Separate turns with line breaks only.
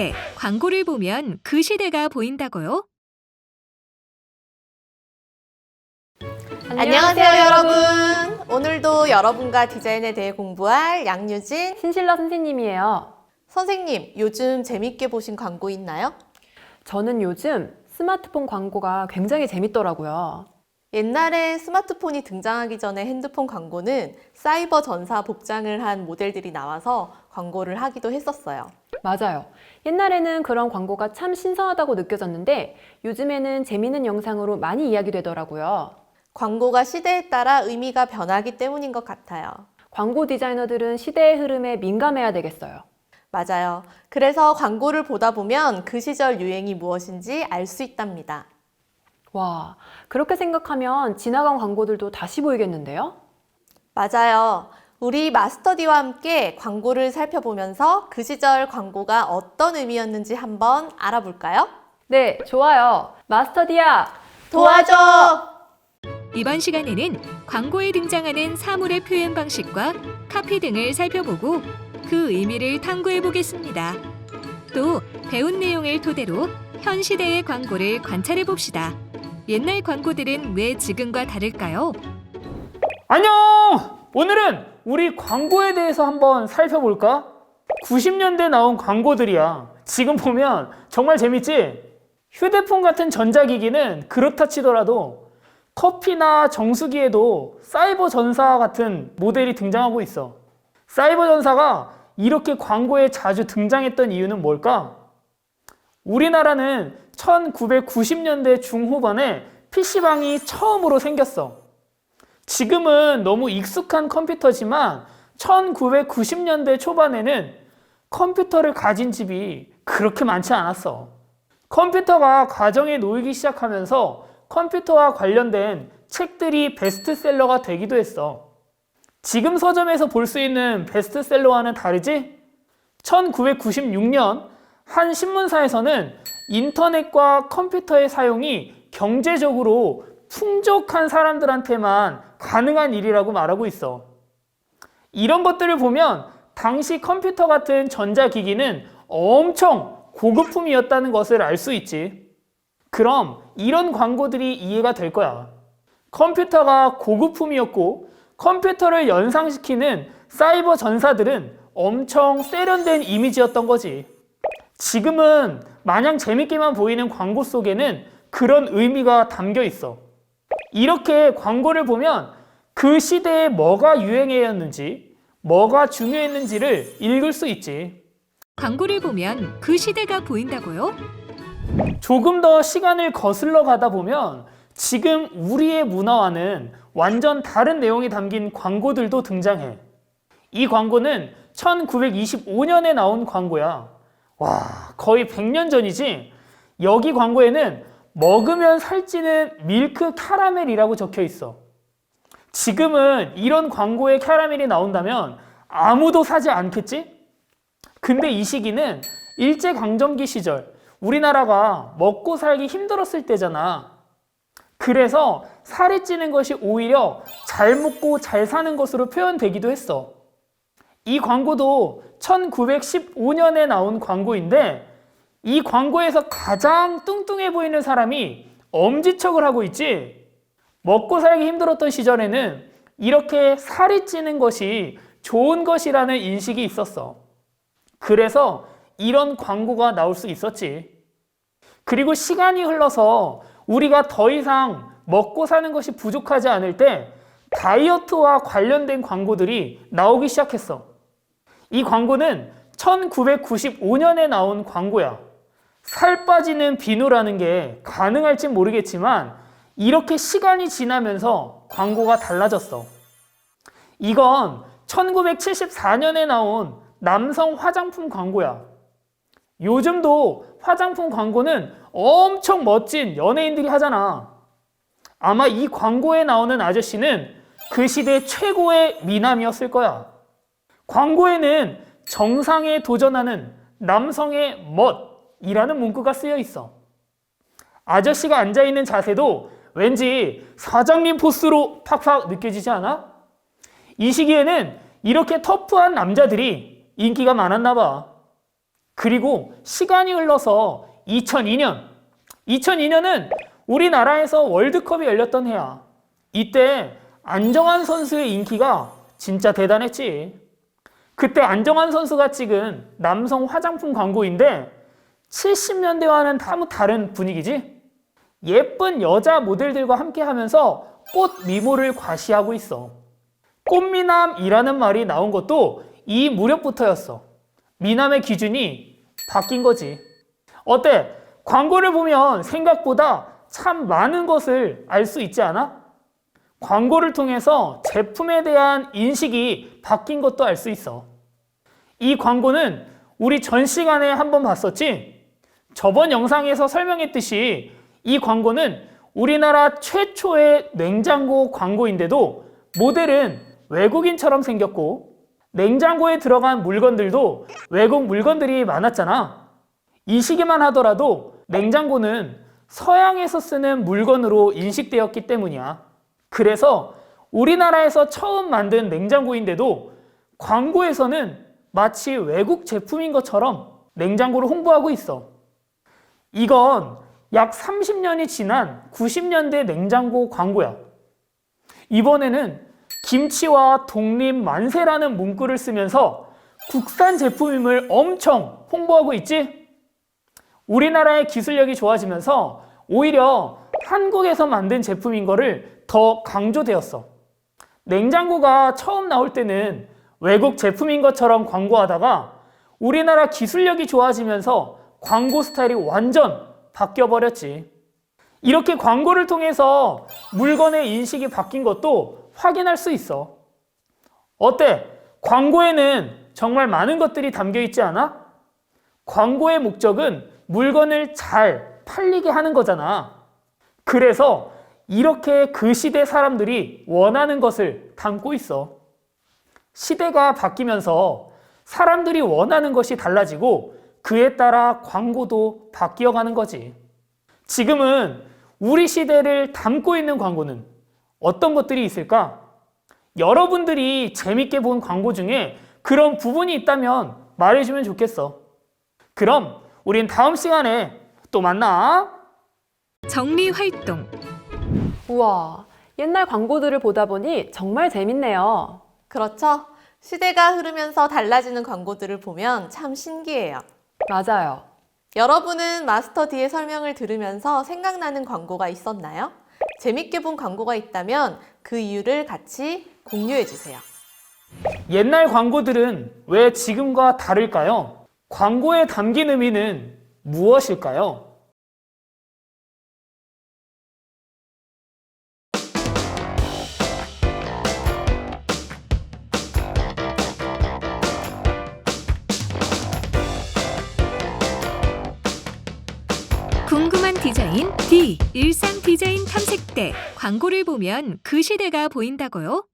시대, 광고를 보면 그 시대가 보인다고요?
안녕하세요, 여러분. 오늘도 여러분과 디자인에 대해 공부할 양유진
신실러 선생님이에요.
선생님. 요즘 재밌게 보신 광고 있나요?
저는 요즘 스마트폰 광고가 굉장히 재밌더라고요.
옛날에 스마트폰이 등장하기 전에 핸드폰 광고는 사이버 전사 복장을 한 모델들이 나와서 광고를 하기도 했었어요.
맞아요. 옛날에는 그런 광고가 참 신선하다고 느껴졌는데 요즘에는 재밌는 영상으로 많이 이야기되더라고요.
광고가 시대에 따라 의미가 변하기 때문인 것 같아요.
광고 디자이너들은 시대의 흐름에 민감해야 되겠어요.
맞아요. 그래서 광고를 보다 보면 그 시절 유행이 무엇인지 알 수 있답니다.
와, 그렇게 생각하면 지나간 광고들도 다시 보이겠는데요?
맞아요. 우리 마스터디와 함께 광고를 살펴보면서 그 시절 광고가 어떤 의미였는지 한번 알아볼까요?
네, 좋아요. 마스터디야!
도와줘!
이번 시간에는 광고에 등장하는 사물의 표현 방식과 카피 등을 살펴보고 그 의미를 탐구해 보겠습니다. 또 배운 내용을 토대로 현 시대의 광고를 관찰해 봅시다. 옛날 광고들은 왜 지금과 다를까요?
안녕! 오늘은 우리 광고에 대해서 한번 살펴볼까? 90년대 나온 광고들이야. 지금 보면 정말 재밌지? 휴대폰 같은 전자기기는 그렇다 치더라도 커피나 정수기에도 사이버 전사 같은 모델이 등장하고 있어. 사이버 전사가 이렇게 광고에 자주 등장했던 이유는 뭘까? 우리나라는 1990년대 중후반에 PC방이 처음으로 생겼어. 지금은 너무 익숙한 컴퓨터지만 1990년대 초반에는 컴퓨터를 가진 집이 그렇게 많지 않았어. 컴퓨터가 가정에 놓이기 시작하면서 컴퓨터와 관련된 책들이 베스트셀러가 되기도 했어. 지금 서점에서 볼 수 있는 베스트셀러와는 다르지? 1996년 한 신문사에서는 인터넷과 컴퓨터의 사용이 경제적으로 풍족한 사람들한테만 가능한 일이라고 말하고 있어. 이런 것들을 보면 당시 컴퓨터 같은 전자기기는 엄청 고급품이었다는 것을 알 수 있지. 그럼 이런 광고들이 이해가 될 거야. 컴퓨터가 고급품이었고 컴퓨터를 연상시키는 사이버 전사들은 엄청 세련된 이미지였던 거지. 지금은 마냥 재밌게만 보이는 광고 속에는 그런 의미가 담겨 있어. 이렇게 광고를 보면 그 시대에 뭐가 유행했는지, 뭐가 중요했는지를 읽을 수 있지.
광고를 보면 그 시대가 보인다고요?
조금 더 시간을 거슬러 가다 보면 지금 우리의 문화와는 완전 다른 내용이 담긴 광고들도 등장해. 이 광고는 1925년에 나온 광고야. 와, 거의 100년 전이지? 여기 광고에는 먹으면 살찌는 밀크 캐러멜이라고 적혀 있어. 지금은 이런 광고에 캐러멜이 나온다면 아무도 사지 않겠지? 근데 이 시기는 일제 강점기 시절 우리나라가 먹고 살기 힘들었을 때잖아. 그래서 살이 찌는 것이 오히려 잘 먹고 잘 사는 것으로 표현되기도 했어. 이 광고도 1915년에 나온 광고인데 이 광고에서 가장 뚱뚱해 보이는 사람이 엄지척을 하고 있지. 먹고 살기 힘들었던 시절에는 이렇게 살이 찌는 것이 좋은 것이라는 인식이 있었어. 그래서 이런 광고가 나올 수 있었지. 그리고 시간이 흘러서 우리가 더 이상 먹고 사는 것이 부족하지 않을 때 다이어트와 관련된 광고들이 나오기 시작했어. 이 광고는 1995년에 나온 광고야. 살 빠지는 비누라는 게 가능할지 모르겠지만 이렇게 시간이 지나면서 광고가 달라졌어. 이건 1974년에 나온 남성 화장품 광고야. 요즘도 화장품 광고는 엄청 멋진 연예인들이 하잖아. 아마 이 광고에 나오는 아저씨는 그 시대 최고의 미남이었을 거야. 광고에는 정상에 도전하는 남성의 멋이라는 문구가 쓰여 있어. 아저씨가 앉아 있는 자세도 왠지 사장님 포스로 팍팍 느껴지지 않아? 이 시기에는 이렇게 터프한 남자들이 인기가 많았나 봐. 그리고 시간이 흘러서 2002년. 2002년은 우리나라에서 월드컵이 열렸던 해야. 이때 안정환 선수의 인기가 진짜 대단했지. 그때 안정환 선수가 찍은 남성 화장품 광고인데 70년대와는 사뭇 다른 분위기지? 예쁜 여자 모델들과 함께 하면서 꽃 미모를 과시하고 있어. 꽃미남이라는 말이 나온 것도 이 무렵부터였어. 미남의 기준이 바뀐 거지. 어때? 광고를 보면 생각보다 참 많은 것을 알 수 있지 않아? 광고를 통해서 제품에 대한 인식이 바뀐 것도 알 수 있어. 이 광고는 우리 전 시간에 한번 봤었지? 저번 영상에서 설명했듯이 이 광고는 우리나라 최초의 냉장고 광고인데도 모델은 외국인처럼 생겼고 냉장고에 들어간 물건들도 외국 물건들이 많았잖아. 이 시기만 하더라도 냉장고는 서양에서 쓰는 물건으로 인식되었기 때문이야. 그래서 우리나라에서 처음 만든 냉장고인데도 광고에서는 마치 외국 제품인 것처럼 냉장고를 홍보하고 있어. 이건 약 30년이 지난 90년대 냉장고 광고야. 이번에는 김치와 독립 만세라는 문구를 쓰면서 국산 제품임을 엄청 홍보하고 있지? 우리나라의 기술력이 좋아지면서 오히려 한국에서 만든 제품인 거를 더 강조되었어. 냉장고가 처음 나올 때는 외국 제품인 것처럼 광고하다가 우리나라 기술력이 좋아지면서 광고 스타일이 완전 바뀌어 버렸지. 이렇게 광고를 통해서 물건의 인식이 바뀐 것도 확인할 수 있어. 어때? 광고에는 정말 많은 것들이 담겨 있지 않아? 광고의 목적은 물건을 잘 팔리게 하는 거잖아. 그래서 이렇게 그 시대 사람들이 원하는 것을 담고 있어. 시대가 바뀌면서 사람들이 원하는 것이 달라지고 그에 따라 광고도 바뀌어 가는 거지. 지금은 우리 시대를 담고 있는 광고는 어떤 것들이 있을까? 여러분들이 재밌게 본 광고 중에 그런 부분이 있다면 말해주면 좋겠어. 그럼 우린 다음 시간에 또 만나.
정리 활동.
우와, 옛날 광고들을 보다 보니 정말 재밌네요.
그렇죠? 시대가 흐르면서 달라지는 광고들을 보면 참 신기해요.
맞아요.
여러분은 마스터 D의 설명을 들으면서 생각나는 광고가 있었나요? 재밌게 본 광고가 있다면 그 이유를 같이 공유해 주세요.
옛날 광고들은 왜 지금과 다를까요? 광고에 담긴 의미는 무엇일까요?
궁금한 디자인 D 일상 디자인 탐색대 광고를 보면 그 시대가 보인다고요?